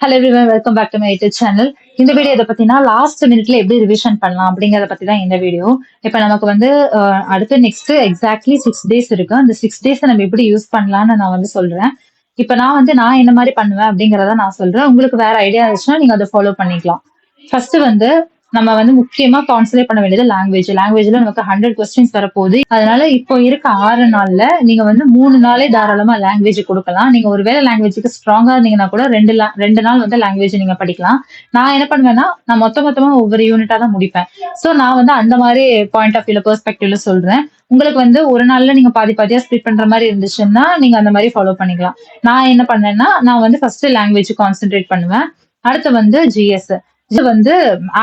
Hello everyone welcome back to my YouTube channel இந்த video இதை பத்தினா லாஸ்ட் மினிட்ல எப்படி ரிவிஷன் பண்ணலாம் அப்படிங்கறத பத்தி தான் இந்த வீடியோ இப்போ நமக்கு வந்து அடுத்து நெக்ஸ்ட் எக்ஸாக்ட்லி சிக்ஸ் டேஸ் இருக்கு. அந்த சிக்ஸ் டேஸ் நம்ம எப்படி யூஸ் பண்ணலாம்னு நான் வந்து சொல்றேன். இப்போ நான் வந்து நான் என்ன மாதிரி பண்ணுவேன் அப்படிங்கறத நான் சொல்றேன். உங்களுக்கு வேற ஐடியா இருந்துச்சுன்னா நீங்க அதை ஃபாலோ பண்ணிக்கலாம். ஃபர்ஸ்ட் வந்து நம்ம வந்து முக்கியமா கான்சன்ட்ரேட் பண்ண வேண்டியது லாங்குவேஜ் லாங்குவேஜ்ல நமக்கு ஹண்ட்ரட் கொஸ்டின்ஸ் வரப்போகுது. அதனால இப்போ இருக்க ஆறு நாள்ல நீங்க வந்து மூணு நாளே தாராளமா லாங்குவேஜ் கொடுக்கலாம். நீங்க ஒருவேளை லாங்குவேஜுக்கு ஸ்ட்ராங்கா இருந்தீங்கன்னா கூட ரெண்டு ரெண்டு நாள் வந்து லாங்குவேஜ் நீங்க படிக்கலாம். நான் என்ன பண்ணுவேன்னா நான் மொத்த மொத்தமா ஒவ்வொரு யூனிட்டா தான் முடிப்பேன். சோ நான் வந்து அந்த மாதிரி பாயிண்ட் ஆஃப் வியூல பெர்ஸ்பெக்டிவ்ல சொல்றேன். உங்களுக்கு வந்து ஒரு நாள்ல நீங்க பாதி பாதியா ஸ்பிட் பண்ற மாதிரி இருந்துச்சுன்னா நீங்க அந்த மாதிரி ஃபாலோ பண்ணிக்கலாம். நான் என்ன பண்ணேன்னா நான் வந்து ஃபர்ஸ்ட் லாங்குவேஜ் கான்சென்ட்ரேட் பண்ணுவேன். அடுத்து வந்து ஜிஎஸ் இது வந்து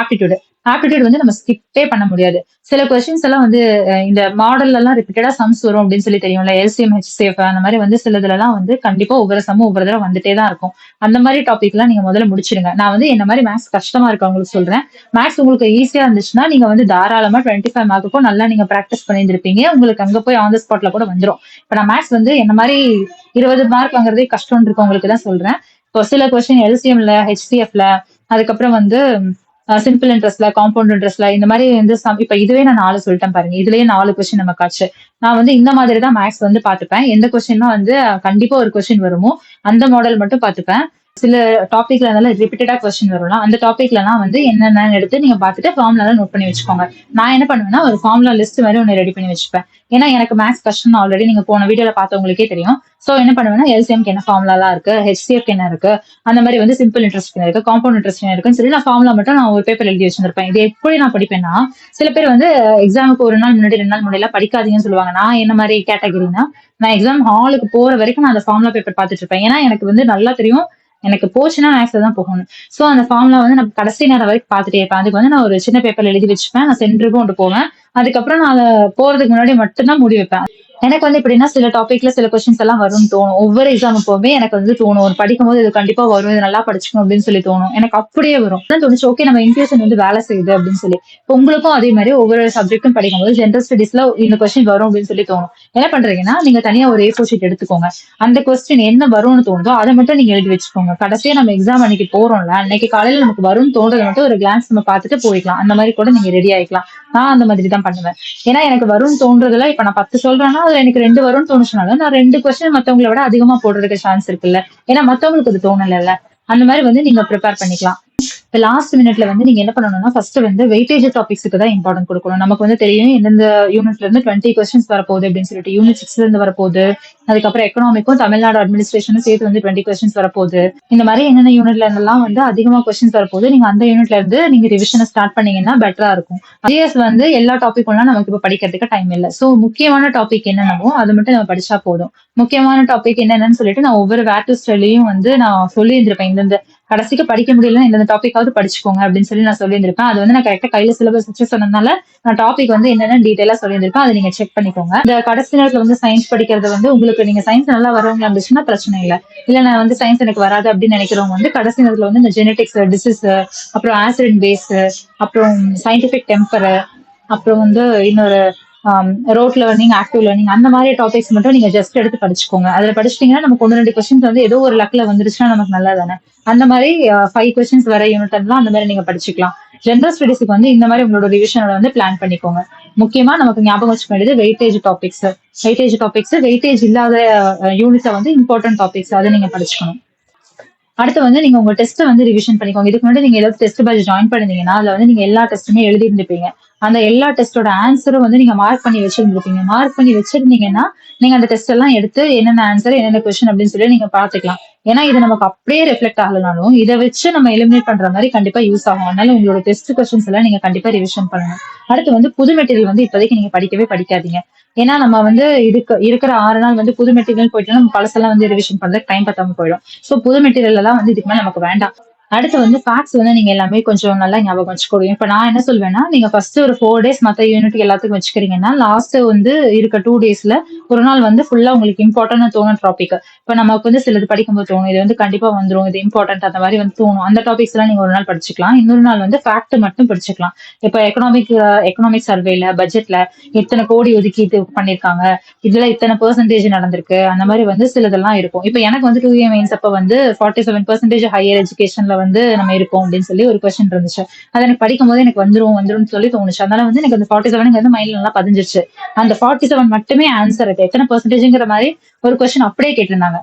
ஆப்டிடியூடு ஆப்டிடியூட் வந்து நம்ம ஸ்கிப்பே பண்ண முடியாது. சில கொஸ்டின்ஸ் எல்லாம் வந்து இந்த மாடல்ல எல்லாம் ரிப்பீட்டடா சம்ஸ் வரும் அப்படின்னு சொல்லி தெரியும்ல. எல்சிஎம் ஹெச்சிஎஃப் அந்த மாதிரி வந்து சிலதுல எல்லாம் வந்து கண்டிப்பா ஒவ்வொரு சம்மும் ஒவ்வொரு தடவை வந்துட்டே தான் இருக்கும். அந்த மாதிரி டாபிக் எல்லாம் நீங்க முதல்ல முடிச்சிடுங்க. நான் வந்து என்ன மாதிரி மேக்ஸ் கஷ்டமா இருக்கவங்களுக்கு சொல்றேன். மேக்ஸ் உங்களுக்கு ஈஸியா இருந்துச்சுன்னா நீங்க வந்து தாராளமா டுவெண்ட்டி ஃபைவ் மார்க்குக்கும் நல்லா நீங்க ப்ராக்டிஸ் பண்ணியிருந்திருப்பீங்க. உங்களுக்கு அங்க போய் ஆன் த ஸ்பாட்ல கூட வந்துரும். இப்ப நான் மேக்ஸ் வந்து என்ன மாதிரி இருபது மார்க் வாங்குறதே கஷ்டம் இருக்கவங்களுக்கு தான் சொல்றேன். இப்போ சில கொஸ்டின் எல்சிஎம்ல ஹெச்சிஎஃப்ல அதுக்கப்புறம் வந்து சிம்பிள் இன்ட்ரெஸ்ட்ல காம்பவுண்ட் இன்ட்ரெஸ்ட்ல இந்த மாதிரி வந்து இப்ப இதுவே நான் நாலு சொல்லிட்டேன் பாருங்க. இதுலயே நாலு கொஸ்டின் நம்ம காட்சி. நான் வந்து இந்த மாதிரி தான் மேக்ஸ் வந்து பாத்துப்பேன் எந்த கொஸ்டினும் வந்து கண்டிப்பா ஒரு கொஸ்டின் வருமோ அந்த மாடல் மட்டும் பாத்துப்பேன் சில டாபிக்ல அதெல்லாம் ரிப்பீட்டடா கொஸ்டின் வரும்ல அந்த டாபிக்லாம் வந்து என்னென்ன எடுத்து நீங்க பார்த்துட்டு ஃபார்ம்ல நோட் பண்ணி வச்சுக்கோங்க. நான் என்ன பண்ணுவேன்னா ஒரு ஃபார்ம்ல லிஸ்ட் மாதிரி ஒன்று ரெடி பண்ணி வச்சுப்பேன். ஏன்னா எனக்கு மேக்ஸ் கஷ்டம் ஆல்ரெடி நீங்க போன வீடியோல பார்த்தவங்களுக்கே தெரியும். சோ என்ன பண்ணுவேன்னா எல்சிஎம்க்கு என்ன ஃபார்முலாலாம் இருக்கு ஹெச்சிஎஃப் என்ன இருக்கு அந்த மாதிரி வந்து சிம்பிள் இன்ட்ரெஸ்ட் இருக்கு காம்பவுண்ட் இன்ட்ரெஸ்ட் இருக்குன்னு சொல்லி நான் ஃபார்ம்ல மட்டும் நான் ஒரு பேப்பர் எழுதி வச்சிருப்பேன் இது எப்படி நான் படிப்பேன்னா சில பேர் வந்து எக்ஸாமுக்கு ஒரு நாள் முன்னாடி ரெண்டு நாள் முன்னாடியெல்லாம் படிக்காதீங்கன்னு சொல்லுவாங்க. நான் என்ன மாதிரி கேட்டகரினா நான் எக்ஸாம் ஹாலுக்கு போற வரைக்கும் நான் அந்த ஃபார்முலா பேப்பர் பார்த்துட்டு இருப்பேன். ஏன்னா எனக்கு வந்து நல்லா தெரியும் எனக்கு போச்சுன்னா மேக்ஸ்ல தான் போகணும். ஸோ அந்த ஃபார்ம்ல வந்து நான் கடைசி நேரம் வரைக்கும் பார்த்துட்டே இருப்பேன். அதுக்கு வந்து நான் ஒரு சின்ன பேப்பர் எழுதி வச்சுப்பேன். நான் சென்டருக்கும் கொண்டு போவேன். அதுக்கப்புறம் நான் அதை போறதுக்கு முன்னாடி மட்டும்தான் முடி வைப்பேன். எனக்கு வந்து எப்படின்னா சில டாபிக்ல சில கொஸ்டின்ஸ் எல்லாம் வரும்னு தோணும். ஒவ்வொரு எக்ஸாம் போகவே எனக்கு வந்து தோணும். ஒரு படிக்கும் போது இது கண்டிப்பா வரும். இது நல்லா படிச்சுக்கணும் அப்படின்னு சொல்லி தோணும். எனக்கு அப்படியே வரும். தோணுச்சு ஓகே நம்ம இன்ட்யூஷன் வந்து வேலை செய்யுது அப்படின்னு சொல்லி. உங்களுக்கும் அதே மாதிரி ஒவ்வொரு சப்ஜெக்ட்டும் படிக்கும்போது ஜென்ரல் ஸ்டடிஸ்ல இந்த கொஸ்டின் வரும் அப்படின்னு சொல்லி தோணும். என்ன பண்றீங்கன்னா நீங்க தனியா ஒரு ஏ ஷீட் எடுத்துக்கோங்க. அந்த கொஸ்டின் என்ன வரும்னு தோணுதோ அதை மட்டும் நீங்க எழுதி வச்சுக்கோங்க. கடைசியா நம்ம எக்ஸாம் அன்னைக்கு போறோம்ல அன்னைக்கு காலையில நமக்கு வரும்னு தோன்றதை மட்டும் ஒரு கிளான்ஸ் நம்ம பார்த்துட்டு போய்க்கலாம். அந்த மாதிரி கூட நீங்க ரெடி ஆயிக்கலாம். நான் அந்த மாதிரி தான் பண்ணுவேன். ஏன்னா எனக்கு வரும்னு தோன்றதுல இப்ப நான் பத்து சொல்றேன்னா அதுல எனக்கு ரெண்டு வரும்னு தோணுச்சுனாலும் நான் ரெண்டு கொஸ்டின் மத்தவங்கள விட அதிகமா போடுறதுக்கு சான்ஸ் இருக்குல்ல. ஏன்னா மத்தவங்களுக்கு அது தோணல அந்த மாதிரி வந்து நீங்க ப்ரிப்பேர் பண்ணிக்கலாம். இப்போ லாஸ்ட் மினிட்ல வந்து நீங்க என்ன பண்ணணும்னா ஃபர்ஸ்ட் வந்து வெயிட்டேஜ் டாபிக்ஸ்க்கு தான் இம்பார்ட்டன்ட் கொடுக்கணும். நமக்கு வந்து தெரியும் எந்தெந்த யூனிட்ல இருந்து டுவெண்ட்டி கொஸ்டின்ஸ் வரப்போகுது அப்படின்னு சொல்லிட்டு யூனிட் சிக்ஸ்ல இருந்து வரப்போகுது. அதுக்கப்புறம் எக்கனாமிக்கும் தமிழ்நாடு அட்மினிஸ்ட்ரேஷனும் சேர்த்து வந்து டுவெண்ட்டி கொஸ்டின்ஸ் வரப்போகுது. இந்த மாதிரி என்னென்ன யூனிட்ல இருந்தெல்லாம் வந்து அதிகமா கொஸ்டின்ஸ் வரப்போகுது. நீங்க அந்த யூனிட்ல இருந்து நீங்க ரிவிஷனை ஸ்டார்ட் பண்ணீங்கன்னா பெட்டரா இருக்கும். ஜிஎஸ் வந்து எல்லா டாபிக்லாம் நமக்கு இப்ப படிக்கிறதுக்கு டைம் இல்லை. சோ முக்கியமான டாபிக் என்னென்னவோ அது மட்டும் நம்ம படிச்சா போதும். முக்கியமான டாபிக் என்னென்னு சொல்லிட்டு நான் ஒவ்வொரு வேட்டு ஸ்டைலையும் வந்து நான் சொல்லி இருந்திருப்பேன் இந்தந்த கடைசிக்கு படிக்க முடியலன்னா இந்த டாபிக்காவது படிச்சுக்கோங்க அப்படின்னு சொல்லி நான் சொல்லியிருந்திருப்பேன். அது வந்து நான் கரெக்டா கையில சிலபஸ் வச்சு சொன்னதுனால நான் டாபிக் வந்து என்னென்ன டீடைலா சொல்லியிருந்திருப்பேன் அதை நீங்க செக் பண்ணிக்கோங்க. இந்த கடைசி நேரத்துல வந்து சயின்ஸ் படிக்கிறது வந்து உங்களுக்கு நீங்க சயின்ஸ் நல்லா வரவங்க இருந்துச்சுன்னா பிரச்சனை இல்லை. இல்ல நான் வந்து சயின்ஸ் எனக்கு வராது அப்படின்னு நினைக்கிறவங்க வந்து கடைசி நேரத்துல வந்து இந்த ஜெனடிக்ஸ் டிசீஸ் அப்புறம் ஆசிட் பேஸ் அப்புறம் சயின்டிபிக் டெம்பர் அப்புறம் வந்து இன்னொரு ரோட் லேர்னிங் ஆக்டிவ் லேர்னிங் அந்த மாதிரி டாபிக்ஸ் மட்டும் நீங்க ஜஸ்ட் எடுத்து படிச்சுக்கோங்க. அதுல படிச்சிட்டீங்கன்னா நமக்கு ஒன்று ரெண்டு கொஸ்டின்ஸ் வந்து ஏதோ ஒரு லக்ல வந்துருச்சுன்னா நமக்கு நல்லா தானே அந்த மாதிரி uh, ஃபைவ் கொஸ்டின்ஸ் வர யூனிட் எல்லாம் அந்த மாதிரி நீங்க படிச்சுக்கலாம். ஜென்ரல் ஸ்டடிஸ்க்கு வந்து இந்த மாதிரி உங்களோட ரிவிஷனோட வந்து பிளான் பண்ணிக்கோங்க. முக்கியமா நமக்கு ஞாபகம் வச்சுக்க வேண்டியது weightage topics weightage topics weightage இல்லாத uh, யூனிட்ஸை வந்து இம்பார்ட்டன்ட் டாபிக்ஸ் அதை நீங்க படிச்சுக்கணும். அடுத்து வந்து நீங்க உங்க டெஸ்ட் வந்து ரிவிஷன் பண்ணிக்கோங்க. இதுக்கு முன்னாடி நீங்க ஏதாவது டெஸ்ட் பேட்ச் ஜாயின் பண்ணிருந்தீங்கன்னா அதுல வந்து நீங்க எல்லா டெஸ்ட்டுமே எழுதி இருந்திருப்பீங்க அந்த எல்லா டெஸ்டோட ஆன்சரும் வந்து நீங்க மார்க் பண்ணி வச்சிருந்திருப்பீங்க. மார்க் பண்ணி வச்சிருந்தீங்கன்னா நீங்க அந்த டெஸ்ட் எல்லாம் எடுத்து என்னென்ன ஆன்சர் என்னென்ன கொஸ்டின் அப்படின்னு சொல்லி நீங்க பாத்துக்கலாம் ஏன்னா இது நமக்கு அப்படியே ரிஃப்ளெக்ட் ஆகலனாலும் இதை வச்சு நம்ம எலிமினேட் பண்ற மாதிரி கண்டிப்பா யூஸ் ஆகும். அதனால உங்களோட டெஸ்ட் கொஸ்டின்ஸ் எல்லாம் நீங்க கண்டிப்பா ரிவிஷன் பண்ணணும். அடுத்து வந்து புது மெட்டீரியல் வந்து இப்போதைக்கு நீங்க படிக்கவே படிக்காதீங்க. ஏன்னா நம்ம வந்து இதுக்கு இருக்கிற ஆறு நாள் வந்து புது மெட்டீரியல் போயிட்டு நம்ம பழசெல்லாம் வந்து ரிவிஷன் பண்றதுக்கு டைம் பத்தாம போயிடும். ஸோ புது மெட்டீரியல் எல்லாம் வந்து இதுக்குமே நமக்கு வேண்டாம். அடுத்து வந்து ஃபேக்ட்ஸ் வந்து நீங்க எல்லாமே கொஞ்சம் நல்லா ஞாபகம் வச்சுக்கோங்க. இப்ப நான் என்ன சொல்வேன்னா நீங்க ஃபர்ஸ்ட் ஒரு ஃபோர் டேஸ் மத்த யூனிட் எல்லாத்துக்கும் வச்சுக்கிறீங்கன்னா லாஸ்ட் வந்து இருக்க டூ டேஸ்ல ஒரு நாள் வந்து ஃபுல்லா உங்களுக்கு இம்பார்ட்டன்ட் தோணும் டாபிக் இப்ப நமக்கு வந்து சிலது படிக்கும்போது தோணும். இது வந்து கண்டிப்பா வந்துடும் இது இம்பார்ட்டன்ட் அந்த மாதிரி வந்து தோணும். அந்த டாபிக்ஸ் எல்லாம் நீங்க ஒரு நாள் படிச்சுக்கலாம். இன்னொரு நாள் வந்து ஃபேக்ட் மட்டும் படிச்சுக்கலாம். இப்ப எக்கனாமிக் எக்கனாமிக் சர்வேல பட்ஜெட்ல இத்தனை கோடி ஒதுக்கி இது பண்ணிருக்காங்க. இதுல இத்தனை பெர்சன்டேஜ் நடந்திருக்கு. அந்த மாதிரி வந்து சிலதெல்லாம் இருக்கும். இப்ப எனக்கு வந்து டூ இயர் மெயின்ஸ் அப்ப வந்து ஃபார்ட்டி செவன் பெர்சன்டேஜ் ஹையர் எஜுகேஷன்ல வந்து நம்ம இருக்கோம் அப்படின்னு சொல்லி ஒரு கொஸ்டின் இருந்துச்சு. அது எனக்கு படிக்கும் போது எனக்கு வந்துடும் வந்துடும் சொல்லி தோணுச்சு. அதனால வந்து எனக்கு அந்த ஃபார்ட்டி செவன் வந்து மைண்ட்ல நல்லா பதிஞ்சிருச்சு. அந்த ஃபார்ட்டி செவன் மட்டுமே ஆன்சர் இருக்கு. எத்தனை பெர்சன்டேஜ்ங்கிற மாதிரி ஒரு கொஸ்டின் அப்படியே கேட்டிருந்தாங்க.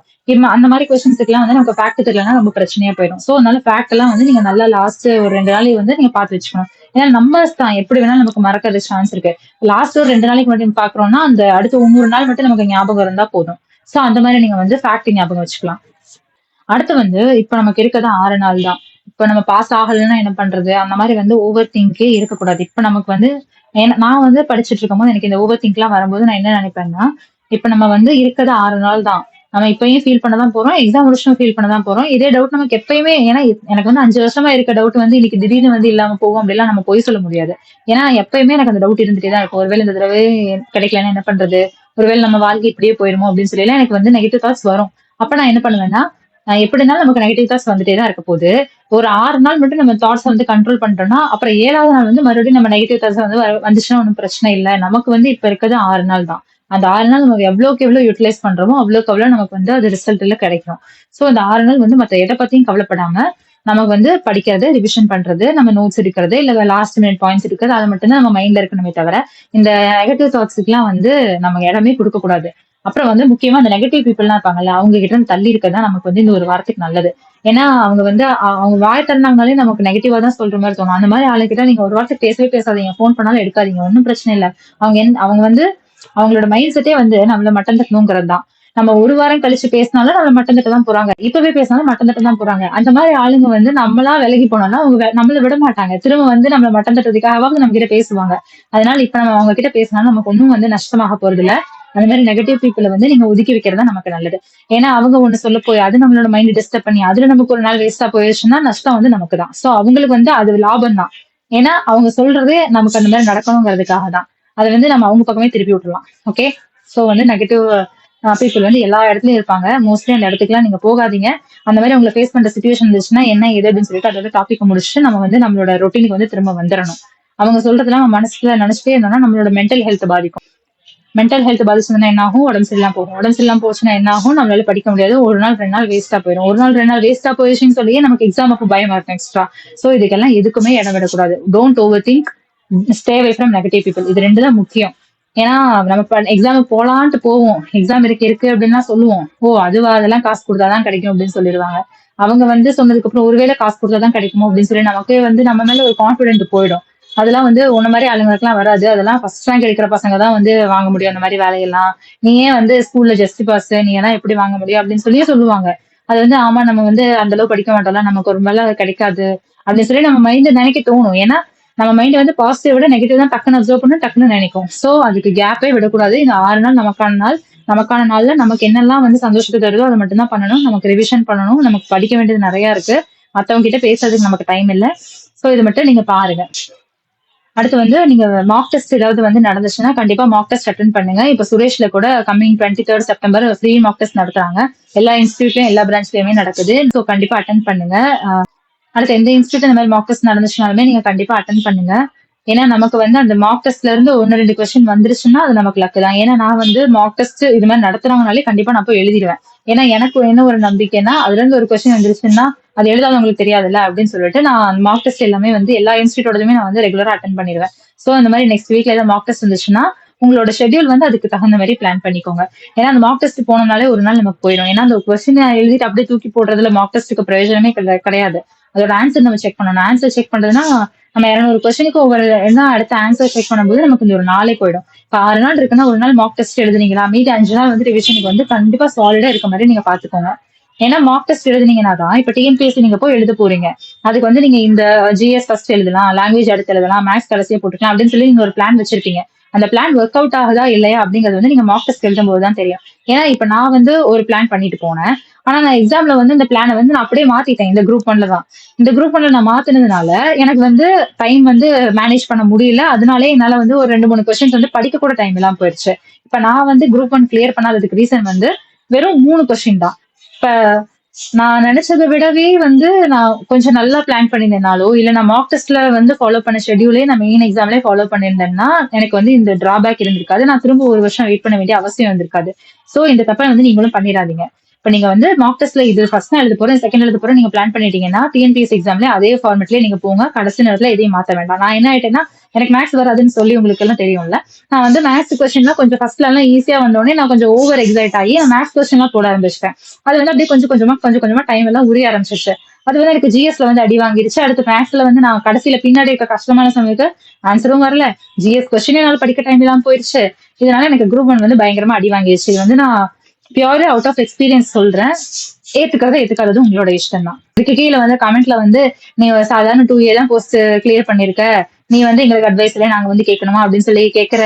அந்த மாதிரி கொஸ்டின்ஸ்க்குலாம் வந்து நமக்கு ஃபேக்ட் தெரியலன்னா ரொம்ப பிரச்சனையா போயிடும். ஸோ அதனால ஃபேக்ட் எல்லாம் வந்து நீங்க நல்லா லாஸ்ட் ஒரு ரெண்டு நாளைக்கு வந்து நீங்க பார்த்து வச்சுக்கணும். ஏன்னா நம்பர்ஸ் தான் எப்படி வேணாலும் நமக்கு மறக்கிறது சான்ஸ் இருக்கு. லாஸ்ட் ஒரு ரெண்டு நாளைக்கு மட்டும் பாக்குறோம்னா அந்த அடுத்த ஒவ்வொரு நாள் மட்டும் நமக்கு ஞாபகம் இருந்தா போதும். சோ அந்த மாதிரி நீங்க வந்து ஃபேக்ட் ஞாபகம் வச்சுக்கலாம். அடுத்து வந்து இப்ப நமக்கு இருக்கிறது ஆறு நாள் தான். இப்ப நம்ம பாஸ் ஆகலைன்னா என்ன பண்றது? அந்த மாதிரி வந்து ஓவர் திங்கே இருக்கக்கூடாது. இப்ப நமக்கு வந்து ஏன்னா- நான் வந்து படிச்சுட்டு இருக்கும்போது எனக்கு இந்த ஓவர் திங்க் எல்லாம் வரும்போது நான் என்ன நினைப்பேன்னா இப்ப நம்ம வந்து இருக்கிறது ஆறு நாள் தான். நம்ம இப்பயும் ஃபீல் பண்ண தான் போறோம் எக்ஸாம் முடிச்சும் ஃபீல் பண்ண தான் போறோம். இதே டவுட் நமக்கு எப்பயுமே ஏன்னா எனக்கு வந்து அஞ்சு வருஷமா இருக்க டவுட் வந்து இன்னைக்கு திடீர்னு வந்து இல்லாம போகும் அப்படிலாம் நம்ம போய் சொல்ல முடியாது. ஏன்னா எப்பயுமே எனக்கு அந்த டவுட் இருந்துட்டே தான் இருக்கும். ஒருவேளை இந்த தடவை கிடைக்கலன்னா என்ன பண்றது? ஒருவேளை நம்ம வாழ்க்கை இப்படியே போயிருமோ அப்படின்னு சொல்லி எனக்கு வந்து நெகட்டிவ் தாட்ஸ் வரும். அப்ப நான் என்ன பண்ணுவேன்னா எப்படி இருந்தாலும் நமக்கு நெகட்டிவ் தாட்ஸ் வந்துட்டே தான் இருக்க போகுது. ஒரு ஆறு நாள் மட்டும் நம்ம தாட்ஸ் வந்து கண்ட்ரோல் பண்றோம்னா அப்புறம் ஏழாவது நாள் வந்து மறுபடியும் நம்ம நெகட்டிவ் தாட்ஸ் வந்து வந்துச்சுன்னா ஒன்றும் பிரச்சனை இல்லை. நமக்கு வந்து இப்ப இருக்கிறது ஆறு நாள் தான். அந்த ஆறு நாள் நம்ம எவ்வளவுக்கு எவ்வளவு யூட்டிலைஸ் பண்றோமோ அவ்வளவுக்கு அவ்வளவு நமக்கு வந்து அது ரிசல்ட்ல கிடைக்கும். சோ அந்த ஆறு நாள் வந்து மத்த எதை பத்தியும் கவலைப்படாம நமக்கு வந்து படிக்கிறது ரிவிஷன் பண்றது நம்ம நோட்ஸ் எடுக்கிறது இல்ல லாஸ்ட் மினிட் பாயிண்ட்ஸ் எடுக்கிறது அதை மட்டும் தான் நம்ம மைண்ட்ல இருக்கணுமே தவிர இந்த நெகட்டிவ் தாட்ஸுக்குலாம் வந்து நம்ம இடமே கொடுக்க கூடாது அப்புறம் வந்து முக்கியமா அந்த நெகட்டிவ் பீப்புள்லாம் இருப்பாங்கல்ல அவங்க கிட்ட இருந்து தள்ளி இருக்கதான் நமக்கு வந்து இந்த ஒரு வாரத்துக்கு நல்லது. ஏன்னா அவங்க வந்து அவங்க வாய் திறந்தாங்கனாலே நமக்கு நெகட்டிவா தான் சொல்ற மாதிரி தோணும். அந்த மாதிரி ஆளுகிட்ட நீங்க ஒரு வாரத்துக்கு பேசவே பேசாதீங்க. ஃபோன் பண்ணாலும் எடுக்காதீங்க. ஒன்றும் பிரச்சனை இல்லை. அவங்க அவங்க வந்து அவங்களோட மைண்ட் செட்டே வந்து நம்மள மட்டம் தட்டணுங்கிறது தான். நம்ம ஒரு வாரம் கழிச்சு பேசினாலும் நம்மள மட்டம் தட்ட தான் போறாங்க. இப்பவே பேசினாலும் மட்டம் தட்ட தான் போறாங்க. அந்த மாதிரி ஆளுங்க வந்து நம்மளா விலகி போனோம்னா அவங்க நம்மள விட மாட்டாங்க. திரும்ப வந்து நம்மள மட்டம் தட்டுறதுக்காக அவங்க நம்ம கிட்ட பேசுவாங்க. அதனால இப்ப நம்ம அவங்க கிட்ட பேசினாலும் நமக்கு ஒன்றும் வந்து நஷ்டமாக போறது இல்லை அந்த மாதிரி நெகட்டிவ் பீப்புளை வந்து நீங்க ஒதுக்கி வைக்கிறது நமக்கு நல்லது. ஏன்னா அவங்க ஒண்ணு சொல்ல போய் அது நம்மளோட மைண்ட் டிஸ்டர்ப் பண்ணி அதுல நமக்கு ஒரு நாள் வேஸ்டா போயிடுச்சுன்னா நஷ்டம் வந்து நமக்கு தான் சோ அவங்களுக்கு வந்து அது லாபம் தான் ஏன்னா அவங்க சொல்றதே நமக்கு அந்த மாதிரி நடக்கணுங்கிறதுக்காக தான். அதை வந்து நம்ம அவங்க பக்கமே திருப்பி விட்டுலாம் ஓகே சோ வந்து நெகட்டிவ் பீப்புள் வந்து எல்லா இடத்துலயும் இருப்பாங்க. மோஸ்ட்லி அந்த இடத்துக்குலாம் நீங்க போகாதீங்க. அந்த மாதிரி உங்களை ஃபேஸ் பண்ற சுச்சுவேஷன் இருந்துச்சுன்னா என்ன ஏது அப்படின்னு சொல்லிட்டு அதோட டாபிக் முடிச்சுட்டு நம்ம வந்து நம்மளோட ரொட்டீனுக்கு வந்து திரும்ப வந்துடணும் அவங்க சொல்றதெல்லாம் நம்ம மனசுல நினைச்சிட்டே இருந்தோம்னா நம்மளோட மென்டல் ஹெல்த் பாதிக்கும். மென்டல் ஹெல்த் பாதிச்சதுன்னா என்ன ஆகும் உடம்பு சரியில்லாம போகும். உடம்பு சரியில்லாம போச்சுன்னா என்ன ஆகும் நம்மளால படிக்க முடியாது. ஒரு நாள் ரெண்டு நாள் வேஸ்டா போயிடும் ஒரு நாள் ரெண்டு நாள் வேஸ்டா போயிடுச்சுன்னு சொல்லியே நமக்கு எக்ஸாம் அப்போ பயமா இருக்கும் எக்ஸ்ட்ரா சோ இதுக்கெல்லாம் எதுக்குமே இடம் விடக்கூடாது. Don't overthink stay away from negative people இது ரெண்டு தான் முக்கியம். ஏன்னா நம்ம எக்ஸாம் போலான்ட்டு போவோம். எக்ஸாம் இருக்கு இருக்கு அப்படின்னா சொல்லுவோம். ஓ அதுவா அதெல்லாம் காசு கொடுத்தாதான் கிடைக்கும் அப்படின்னு சொல்லிடுவாங்க. அவங்க வந்து சொன்னதுக்கு அப்புறம் ஒருவேளை காசு கொடுத்தாதான் கிடைக்குமோ அப்படின்னு சொல்லி நமக்கே வந்து நம்ம மேல ஒரு கான்பிடென்ட் போயிடும். அதெல்லாம் வந்து உன்ன மாதிரி ஆளுங்களுக்குலாம் வராது. அதெல்லாம் ஃபர்ஸ்ட் ரேங்க் எடுக்கிற பசங்க தான் வந்து வாங்க முடியும் அந்த மாதிரி வேலையெல்லாம். நீ ஏன் வந்து ஸ்கூல்ல ஜஸ்ட் பாஸ் நீ எல்லாம் எப்படி வாங்க முடியும் அப்படின்னு சொல்லி சொல்லுவாங்க. அது வந்து ஆமா நம்ம வந்து அந்த அளவு படிக்க மாட்டோம்ல நமக்கு ஒரு மேல அது கிடைக்காது அப்படின்னு சொல்லி நம்ம மைண்ட் நினைக்க தோணும். ஏன்னா நம்ம மைண்ட் வந்து பாசிட்டிவ் விட நெகட்டிவ் தான் டக்குன்னு அப்சர்வ் பண்ண டக்குன்னு நினைக்கும். சோ அதுக்கு கேப்பே விடக்கூடாது. இந்த ஆறு நாள் நமக்கான நாள். நமக்கான நாள்ல நமக்கு என்னெல்லாம் வந்து சந்தோஷத்தை தருதோ அதை மட்டும் தான் பண்ணணும். நமக்கு ரிவிஷன் பண்ணணும். நமக்கு படிக்க வேண்டியது நிறைய இருக்கு. மத்தவங்க கிட்ட பேசுறதுக்கு நமக்கு டைம் இல்ல. சோ இது மட்டும் நீங்க பாருங்க. அடுத்து வந்து நீங்க மாக் டெஸ்ட் ஏதாவது வந்து நடந்துச்சுன்னா கண்டிப்பா மாக் டெஸ்ட் அட்டன் பண்ணுங்க. இப்ப சுரேஷ்ல கூட coming twenty third September free mock test நடத்துறாங்க. எல்லா இன்ஸ்டியூட்லயும் எல்லா பிரான்ச்லயுமே நடக்குது. ஸோ கண்டிப்பா அட்டன் பண்ணுங்க. அடுத்து எந்த இன்ஸ்டியூட் இந்த மாதிரி மாக் டெஸ்ட் நடந்துச்சுனாலுமே நீங்க கண்டிப்பா அட்டன் பண்ணுங்க. ஏன்னா நமக்கு வந்து அந்த மாக் டெஸ்ட்ல இருந்து ஒன்னு ரெண்டு கொஸ்டின் வந்துருச்சுன்னா அது நமக்கு லக்கு தான். ஏன்னா நான் வந்து மாக் டெஸ்ட் இது மாதிரி நடத்துறவங்கனாலே கண்டிப்பா நான் போய் எழுதிடுவேன். ஏன்னா எனக்கு என்ன ஒரு நம்பிக்கைன்னா அதுல இருந்து ஒரு கொஸ்டின் வந்துருச்சுன்னா அது எழுதாதவங்களுக்கு தெரியாதுல்ல அப்படின்னு சொல்லிட்டு நான் மாக் டெஸ்ட் எல்லாமே வந்து எல்லா இன்ஸ்டியூட்டோடதுமே நான் வந்து ரெகுலரா அட்டன் பண்ணிடுவேன். சோ அந்த மாதிரி நெக்ஸ்ட் வீக்ல ஏதாவது மாக் டெஸ்ட் இருந்துச்சுன்னா உங்களோட ஷெட்யூல் வந்து அதுக்கு தகுந்த மாதிரி பிளான் பண்ணிக்கோங்க. ஏன்னா அந்த மாக் டெஸ்ட் போனோம்னாலே ஒரு நாள் நமக்கு போயிடும். ஏன்னா அந்த கொஸ்டின் எழுதிட்டு அப்படியே தூக்கி போடுறதுல மாக் டெஸ்ட்டுக்கு பிரயோஜனமே கிடையாது. அதோட ஆன்சர் நம்ம செக் பண்ணணும். ஆன்சர் செக் பண்றதுன்னா நம்ம இரநூறு கொஸ்டினுக்கு ஒவ்வொரு என்ன அடுத்த ஆன்சர் செக் பண்ணும்போது நமக்கு இந்த ஒரு நாளே போயிடும். இப்ப ஆறு நாள் இருக்குன்னா ஒரு நாள் மாக் டெஸ்ட் எழுதுனீங்களா? மீதி அஞ்சு நாள் வந்து ரிவிஷனுக்கு வந்து கண்டிப்பா சாலிடா இருக்க மாதிரி நீங்க பாத்துக்கோங்க ஏன்னா மார்க் டெஸ்ட் எழுதுனீங்கன்னா தான் இப்ப டிஎன்பிஎஸ்சி நீங்க போய் எழுத போறீங்க. அதுக்கு வந்து நீங்க இந்த ஜிஎஸ் ஃபர்ஸ்ட் எழுதலாம் லாங்குவேஜ் அடுத்து எழுதலாம் மேக்ஸ் கடைசியா போட்டுக்கலாம் அப்படின்னு சொல்லி நீங்க ஒரு பிளான் வச்சிருப்பீங்க. அந்த பிளான் ஒர்க் அவுட் ஆகுதா இல்லையா அப்படிங்கிறது வந்து நீங்க மார்க் டெஸ்ட் எழுதும் போது தான் தெரியும். ஏன்னா இப்ப நான் வந்து ஒரு பிளான் பண்ணிட்டு போனேன். ஆனா நான் எக்ஸாம்ல வந்து இந்த பிளானை வந்து நான் அப்படியே மாத்திட்டேன். இந்த குரூப் ஒன்ல தான். இந்த குரூப் ஒன்ல நான் மாத்தினதுனால எனக்கு வந்து டைம் வந்து மேனேஜ் பண்ண முடியல. அதனாலே என்னால வந்து ஒரு ரெண்டு மூணு கொஸ்டின்ஸ் வந்து படிக்க கூட டைம் எல்லாம் போயிடுச்சு இப்ப நான் வந்து குரூப் ஒன் கிளியர் பண்ணாததுக்கு ரீசன் வந்து வெறும் மூணு கொஸ்டின் தான். நான் நினைச்சதை விடவே வந்து நான் கொஞ்சம் நல்லா பிளான் பண்ணியிருந்தேனாலோ இல்ல நான் மார்க் டெஸ்ட்ல வந்து ஃபாலோ பண்ண ஷெட்யூலே நான் மெயின் எக்ஸாம்லேயே ஃபாலோ பண்ணியிருந்தேன்னா எனக்கு வந்து இந்த டிராபேக் இருந்திருக்காது. நான் திரும்ப ஒரு வருஷம் வெயிட் பண்ண வேண்டிய அவசியம் இருந்திருக்காது. சோ இந்த தப்பை வந்து நீங்களும் பண்ணிடாதீங்க. இப்ப நீங்க வந்து மார்க் டெஸ்ட்ல இது ஃபர்ஸ்ட் எழுத போறேன் செகண்ட் எழுத போறேன் நீங்க பிளான் பண்ணிட்டீங்கன்னா டிஎன்பிஎஸ் எக்ஸாம்ல அதே ஃபார்மெட்லயே நீங்க போங்க. கடைசி நேரத்துல எதையும் மாத்த வேண்டாம். நான் என்ன ஆயிட்டேன்னா எனக்கு மேக்ஸ் வராதுன்னு சொல்லி உங்களுக்கு எல்லாம் தெரியும்ல. நான் வந்து மேக்ஸ் கொஸ்டின்லாம் கொஞ்சம் ஃபர்ஸ்ட்ல எல்லாம் ஈஸியா வந்தோடனே நான் கொஞ்சம் ஓவர் எக்ஸைட் ஆகி நான் மேக்ஸ் கொஸ்டின்லாம் போட ஆரம்பிச்சிட்டேன். அது வந்து அப்படியே கொஞ்சம் கொஞ்சமா கொஞ்சம் கொஞ்சமா டைம் எல்லாம் உரிய ஆரம்பிச்சிருச்சு. அது வந்து எனக்கு ஜிஎஸ்ல வந்து அடி வாங்கிருச்சு. அடுத்து மேக்ஸ்ல வந்து நான் கடைசியில பின்னாடி இருக்க கஷ்டமான சமயத்து ஆன்சரும் வரல. ஜிஎஸ் கொஸ்டின் என்னால படிக்க டைம் எல்லாம் போயிருச்சு. இதனால எனக்கு குரூப் ஒன் வந்து பயங்கரமா அடி வாங்கிருச்சு. இது வந்து நான் பியூர் அவுட் ஆஃப் எக்ஸ்பீரியன்ஸ் சொல்றேன். ஏத்துக்கிறது ஏத்துக்காதது உங்களோட இஷ்டம் தான் இதுக்கு கீழே வந்து கமெண்ட்ல வந்து நீ சாதாரண டூ இயர் தான் போஸ்ட் கிளியர் பண்ணிருக்க. நீ வந்து எங்களுக்கு அட்வைஸ்ல நாங்க வந்து கேட்கணுமா? அப்படின்னு சொல்லி கேட்கிற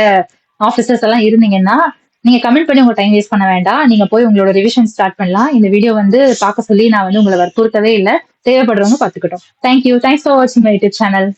ஆஃபீஸர்ஸ் எல்லாம் இருந்தீங்கன்னா நீங்க கமெண்ட் பண்ணி உங்க டைம் வேஸ்ட் பண்ண வேண்டாம். நீங்க போய் உங்களோட ரிவிஷன் ஸ்டார்ட் பண்ணலாம். இந்த வீடியோ வந்து பார்க்க சொல்லி நான் வந்து உங்களை வற்புறுத்தவே இல்லை. தேவைப்படுறவங்க பார்த்துக்கிட்டோம். தேங்க்யூ தேங்க்ஸ் ஃபார் வாட்சிங் மை யூடியூப் சேனல்